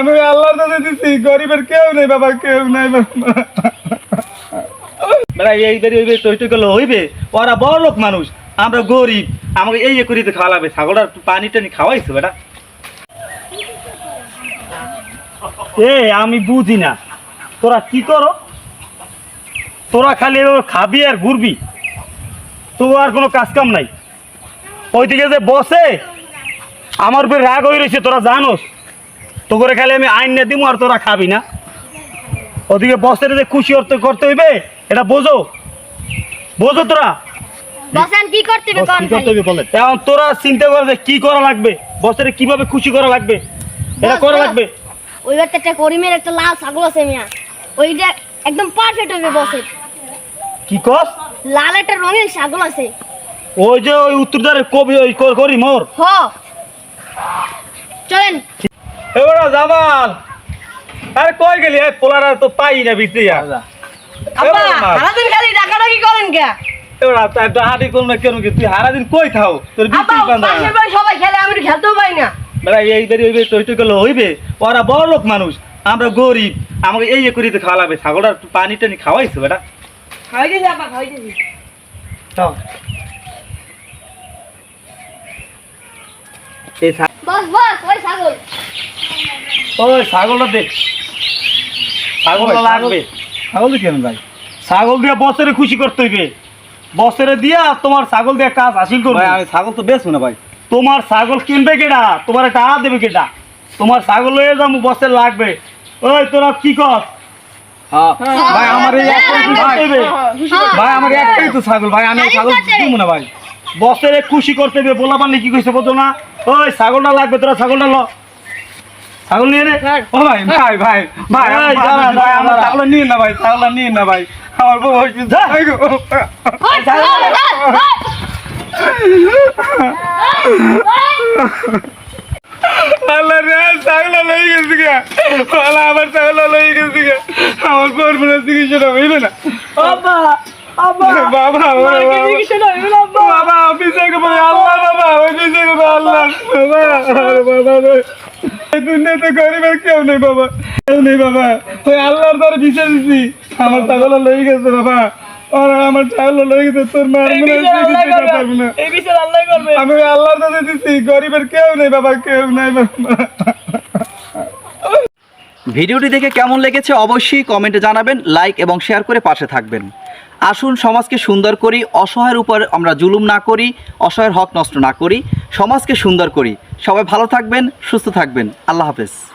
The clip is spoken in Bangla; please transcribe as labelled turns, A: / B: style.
A: আমি আল্লাহর কাছে দিছি গরিবের কেউ নেই বাবা কেউ নাই বাবা।
B: বেড়া এই বেরি হইবে টই টই করলে হইবে। ওরা বড় লোক মানুষ আমরা গরিব। আমাকে এই এ করিতে খাওয়া লাগবে ছাগলটা পানি টানি খাওয়াইছো বেটা এ আমি বুঝি না। তোরা কি করো? তোরা খালি খাবি আর ঘুরবি। তো আর কোনো কাজ কাম নাই। ওইদিকে যে বসে আমার উপরে রাগ হয়ে রয়েছে তোরা জানোস। তো করে খালি আমি আইন না দিমু আর তোরা খাবি না। ওদিকে বসের যে খুশি করতে করতে হইবে এটা বোঝো। বোঝো তোরা।
C: কি করতে হবে
B: বস
C: কোন
B: কি করতে হবে বলে এখন তোরা চিন্তা কর যে কি করা লাগবে বসের কীভাবে খুশি করা লাগবে এটা করা লাগবে।
C: ওই বাড়িতে একটা করিমের একটা লাল ছাগল আছে মিয়া। ওইটা একদম পারফেক্ট হবে বসের।
B: কি কস?
C: লাল একটা রঙের ছাগল আছে।
B: ওই যে ওই উত্তরদারের কবি ওই করি মোর।
C: হ। চলেন।
B: এবারে জামাল। আরে কই গেলি? এই পোলারা তো পাই না
D: আব্বা সারাদিন খালি ডাকাডাকি করেন কে?
B: এবারে তাই তো করুন না কেন কি তুই হারাদিন কই থাও তোর
D: সবাই খেলে আমি খেলতেও পাই না।
B: বেড়া এই বেরি হইবে। ওরা বড় লোক মানুষ। আমরা গরিব। আমাকে এই এ করিতে খাওয়া লাগবে ছাগলটা পানি টানি খাওয়াইছো বেটা
D: আব্বা গেছি
B: এই ছা-
C: বস বস ওই ছাগল।
B: ওই ছাগলটা দেখ ছাগলটা লাগবে।
A: ছাগল কেন ভাই?
B: ছাগল দিয়ে বছরে খুশি করতে হইবে। বছরে দিয়া তোমার ছাগল দিয়ে কাজ হাসিল করবে।
A: আমি ছাগল তো বেচবো না ভাই।
B: তোমার ছাগল কিনবে কেডা? তোমার একটা হাত দেবে কেডা? তোমার ছাগল লয়ে যাব বছর লাগবে। ওই তোরা কি কর
A: হ্যাঁ। ভাই আমার এই ভাই আমার একটাই তো ছাগল। ভাই আমি ছাগল দিব না ভাই।
B: বছরে খুশি করতে হবে বলা পারলে কি কইছে বোঝো না? ওই ছাগলটা লাগবে তোরা ছাগলটা ল। ছাগল নিয়ে নে।
A: ও ভাই ভাই ভাই ভাই আমার ছাগল নিন না ভাই ছাগল নিন না ভাই। আমার বউ। গো। আল্লাহ রে ছাগল লই গেছে গা আল্লাহ আমার ছাগল লই গেছে গা আমার বউর মনে চিকিৎসা হইল না। বাবা বাবা
D: হইল
A: বাবা ভাই আল্লাহ বাবা অফিসে গো আল্লাহ বাবা বাবা এই দুনিয়াতে গরিবের কেউ নেই বাবা। কেউ নেই বাবা। ওই আল্লাহর দ্বারা বিচার দিছি। আমার ছাগল লই গেছে বাবা। আর আমার ছাগল লই গেছে তোর মার মনে
D: বিচার আল্লাহ
A: চিকিৎসা
D: করবে।
A: পারব না।
D: এই বিচার আল্লাহ করবে।
A: আমি আল্লাহর কাছে দিছি গরিবের কেউ নেই বাবা কেউ নাই বাবা।
E: ভিডিওটি দেখে কেমন লেগেছে অবশ্যই কমেন্টে জানাবেন লাইক এবং শেয়ার করে পাশে থাকবেন। আসুন, সমাজকে সুন্দর করি, অসহায়ের উপর আমরা জুলুম না করি, অসহায়ের হক নষ্ট না করি, সমাজকে সুন্দর করি। সবাই ভালো থাকবেন, সুস্থ থাকবেন। আল্লাহ হাফেজ।